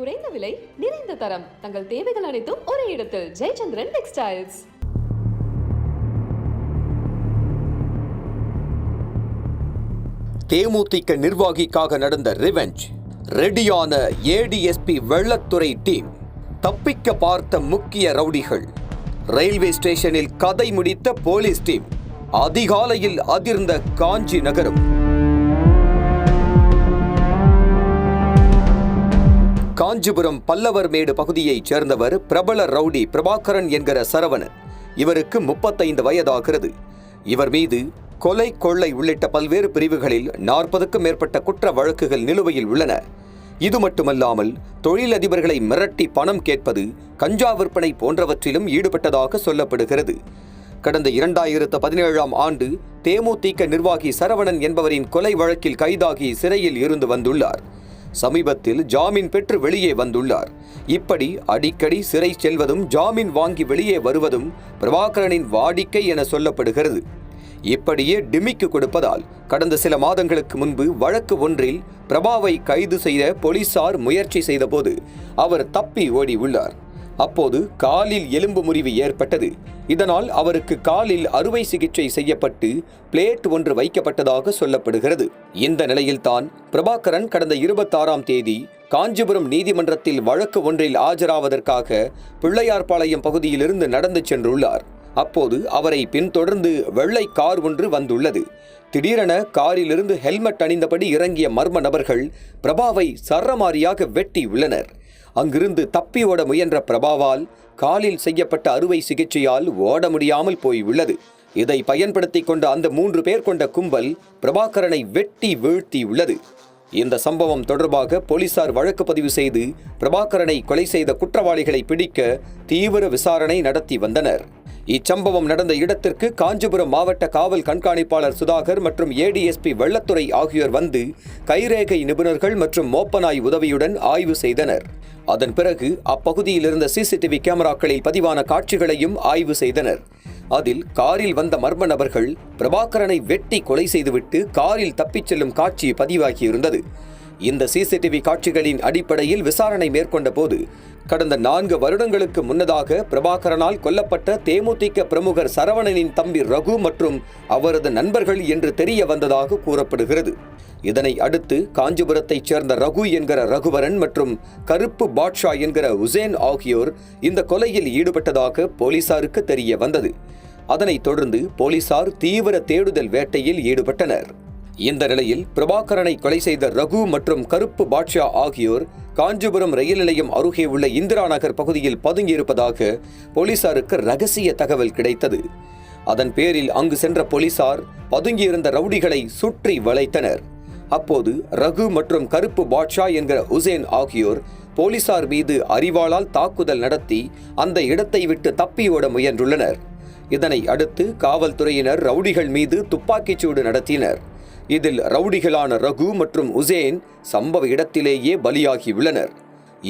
குறைந்த விலை நிறைந்த தரம். தங்கள் தேவைகள் அனைத்தும் ஒரே இடத்தில். ஜெயச்சந்திரன் டெக்ஸ்டைல்ஸ். தேமுதிக நிர்வாகிக்காக நடந்த ரிவெஞ்ச் ரெடியான ஏடிஎஸ்பி வெள்ளத்துறை டீம் தப்பிக்க பார்த்த முக்கிய ரவுடிகள். ரயில்வே ஸ்டேஷனில் கதை முடித்த போலீஸ் டீம் அதிகாலையில் அதிர்ந்த காஞ்சி நகரம். காஞ்சிபுரம் பல்லவர் மேடு பகுதியைச் சேர்ந்தவர் பிரபல ரவுடி பிரபாகரன் என்கிற சரவணன். இவருக்கு முப்பத்தைந்து வயதாகிறது. இவர் மீது கொலை கொள்ளை உள்ளிட்ட பல்வேறு பிரிவுகளில் நாற்பதுக்கும் மேற்பட்ட குற்ற வழக்குகள் நிலுவையில் உள்ளன. இது மட்டுமல்லாமல் தொழிலதிபர்களை மிரட்டி பணம் கேட்பது கஞ்சா விற்பனை போன்றவற்றிலும் ஈடுபட்டதாக சொல்லப்படுகிறது. கடந்த இரண்டாயிரத்து பதினேழாம் ஆண்டு தேமுதிக நிர்வாகி சரவணன் என்பவரின் கொலை வழக்கில் கைதாகி சிறையில் இருந்து வந்துள்ளார். சமீபத்தில் ஜாமீன் பெற்று வெளியே வந்துள்ளார். இப்படி அடிக்கடி சிறை செல்வதும் ஜாமீன் வாங்கி வெளியே வருவதும் பிரபாகரனின் வாடிக்கை என சொல்லப்படுகிறது. இப்படியே டிமிக்கு கொடுப்பதால் கடந்த சில மாதங்களுக்கு முன்பு வழக்கு ஒன்றில் பிரபாவை கைது செய்த போலீசார் முயற்சி செய்தபோது அவர் தப்பி ஓடி உள்ளார் அப்போது காலில் எலும்பு முறிவு ஏற்பட்டது. இதனால் அவருக்கு காலில் அறுவை சிகிச்சை செய்யப்பட்டு பிளேட் ஒன்று வைக்கப்பட்டதாக சொல்லப்படுகிறது. இந்த நிலையில்தான் பிரபாகரன் கடந்த இருபத்தாறாம் தேதி காஞ்சிபுரம் நீதிமன்றத்தில் வழக்கு ஒன்றில் ஆஜராவதற்காக பிள்ளையார்பாளையம் பகுதியிலிருந்து நடந்து சென்றுள்ளார். அப்போது அவரை பின்தொடர்ந்து வெள்ளை கார் ஒன்று வந்துள்ளது. திடீரென காரிலிருந்து ஹெல்மெட் அணிந்தபடி இறங்கிய மர்ம நபர்கள் பிரபாவை சரமாரியாக வெட்டி உள்ளனர். அங்கிருந்து தப்பி ஓட முயன்ற பிரபாவால் காலில் செய்யப்பட்ட அறுவை சிகிச்சையால் ஓட முடியாமல் போய் உள்ளது இதை பயன்படுத்தி கொண்ட அந்த மூன்று பேர் கொண்ட கும்பல் பிரபாகரனை வெட்டி வீழ்த்தி உள்ளது இந்த சம்பவம் தொடர்பாக போலீசார் வழக்கு பதிவு செய்து பிரபாகரனை கொலை செய்த குற்றவாளிகளை பிடிக்க தீவிர விசாரணை நடத்தி வந்தனர். இச்சம்பவம் நடந்த இடத்திற்கு காஞ்சிபுரம் மாவட்ட காவல் கண்காணிப்பாளர் சுதாகர் மற்றும் ஏடிஎஸ்பி வெள்ளத்துறை ஆகியோர் வந்து கைரேகை நிபுணர்கள் மற்றும் மோப்பனாய் உதவியுடன் ஆய்வு செய்தனர். அதன் பிறகு அப்பகுதியில் இருந்த சிசிடிவி கேமராக்களில் பதிவான காட்சிகளையும் ஆய்வு செய்தனர். அதில் காரில் வந்த மர்ம நபர்கள் பிரபாகரனை வெட்டி கொலை செய்துவிட்டு காரில் தப்பிச் செல்லும் காட்சி பதிவாகியிருந்தது. இந்த சிசிடிவி காட்சிகளின் அடிப்படையில் விசாரணை மேற்கொண்ட போது கடந்த நான்கு வருடங்களுக்கு முன்னதாக பிரபாகரனால் கொல்லப்பட்ட தேமுதிக பிரமுகர் சரவணனின் தம்பி ரகு மற்றும் அவரது நண்பர்கள் என்று தெரிய வந்ததாக கூறப்படுகிறது. இதனை அடுத்து காஞ்சிபுரத்தைச் சேர்ந்த ரகு என்கிற ரகுவரன் மற்றும் கருப்பு பாட்ஷா என்கிற உசேன் ஆகியோர் இந்த கொலையில் ஈடுபட்டதாக போலீசாருக்கு தெரிய வந்தது. அதனைத் தொடர்ந்து போலீசார் தீவிர தேடுதல் வேட்டையில் ஈடுபட்டனர். இந்த நிலையில் பிரபாகரனை கொலை செய்த ரகு மற்றும் கருப்பு பாட்ஷா ஆகியோர் காஞ்சிபுரம் ரயில் நிலையம் அருகே உள்ள இந்திரா நகர் பகுதியில் பதுங்கியிருப்பதாக போலீசாருக்கு ரகசிய தகவல் கிடைத்தது. அதன் பேரில் அங்கு சென்ற போலீசார் பதுங்கியிருந்த ரவுடிகளை சுற்றி வளைத்தனர். அப்போது ரகு மற்றும் கருப்பு பாட்ஷா என்கிற உசேன் ஆகியோர் போலீசார் மீது அறிவாளால் தாக்குதல் நடத்தி அந்த இடத்தை விட்டு தப்பியோட முயன்றுள்ளனர். இதனை அடுத்து காவல்துறையினர் ரவுடிகள் மீது துப்பாக்கிச்சூடு நடத்தினர். இதில் ரவுடிகளான ரகு மற்றும் உசேன் சம்பவ இடத்திலேயே பலியாகியுள்ளனர்.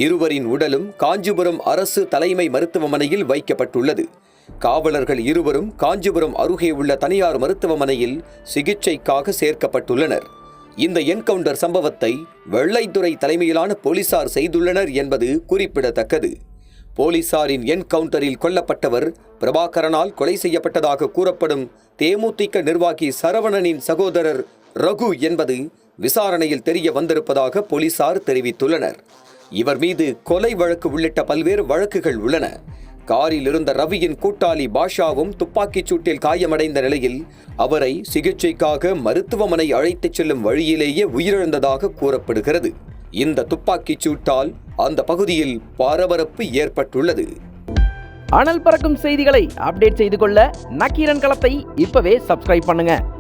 இருவரின் உடலும் காஞ்சிபுரம் அரசு தலைமை மருத்துவமனையில் வைக்கப்பட்டுள்ளது. காவலர்கள் இருவரும் காஞ்சிபுரம் அருகே உள்ள தனியார் மருத்துவமனையில் சிகிச்சைக்காக சேர்க்கப்பட்டுள்ளனர். இந்த என்கவுண்டர் சம்பவத்தை வெள்ளைத்துறை தலைமையிலான போலீசார் செய்துள்ளனர் என்பது குறிப்பிடத்தக்கது. போலீசாரின் என்கவுண்டரில் கொல்லப்பட்டவர் பிரபாகரனால் கொலை செய்யப்பட்டதாக கூறப்படும் தேமுதிக நிர்வாகி சரவணனின் சகோதரர் ரகு என்பது விசாரணையில் தெரிய வந்திருப்பதாக போலீசார் தெரிவித்துள்ளனர். இவர் மீது கொலை வழக்கு உள்ளிட்ட பல்வேறு வழக்குகள் உள்ளன. காரில் இருந்த ரவியின் கூட்டாளி பாஷாவும் துப்பாக்கிச் சூட்டில் காயமடைந்த நிலையில் அவரை சிகிச்சைக்காக மருத்துவமனை அழைத்துச் செல்லும் வழியிலேயே உயிரிழந்ததாக கூறப்படுகிறது. இந்த துப்பாக்கிச் சூட்டால் அந்த பகுதியில் பரபரப்பு ஏற்பட்டுள்ளது. அனல் பறக்கும் செய்திகளை அப்டேட் செய்து கொள்ள நக்கீரன் களத்தை இப்பவே சப்ஸ்கிரைப் பண்ணுங்க.